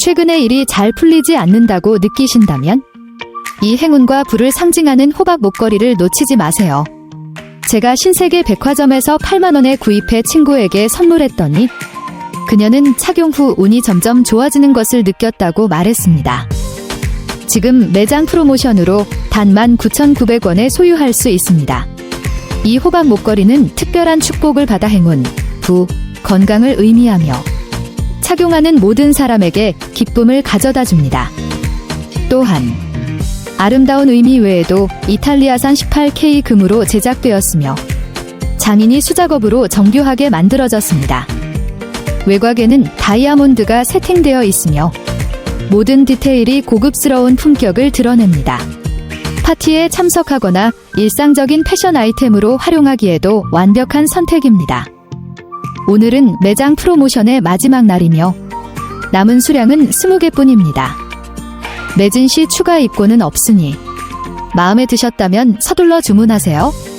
최근에 일이 잘 풀리지 않는다고 느끼신다면 이 행운과 부를 상징하는 호박 목걸이를 놓치지 마세요. 제가 신세계 백화점에서 8만원에 구입해 친구에게 선물했더니 그녀는 착용 후 운이 점점 좋아지는 것을 느꼈다고 말했습니다. 지금 매장 프로모션으로 단 19,900원에 소유할 수 있습니다. 이 호박 목걸이는 특별한 축복을 받아 행운, 부, 건강을 의미하며 착용하는 모든 사람에게 기쁨을 가져다 줍니다. 또한 아름다운 의미 외에도 이탈리아산 18K 금으로 제작되었으며 장인이 수작업으로 정교하게 만들어졌습니다. 외곽에는 다이아몬드가 세팅되어 있으며 모든 디테일이 고급스러운 품격을 드러냅니다. 파티에 참석하거나 일상적인 패션 아이템으로 활용하기에도 완벽한 선택입니다. 오늘은 매장 프로모션의 마지막 날이며 남은 수량은 20개뿐입니다. 매진 시 추가 입고는 없으니 마음에 드셨다면 서둘러 주문하세요.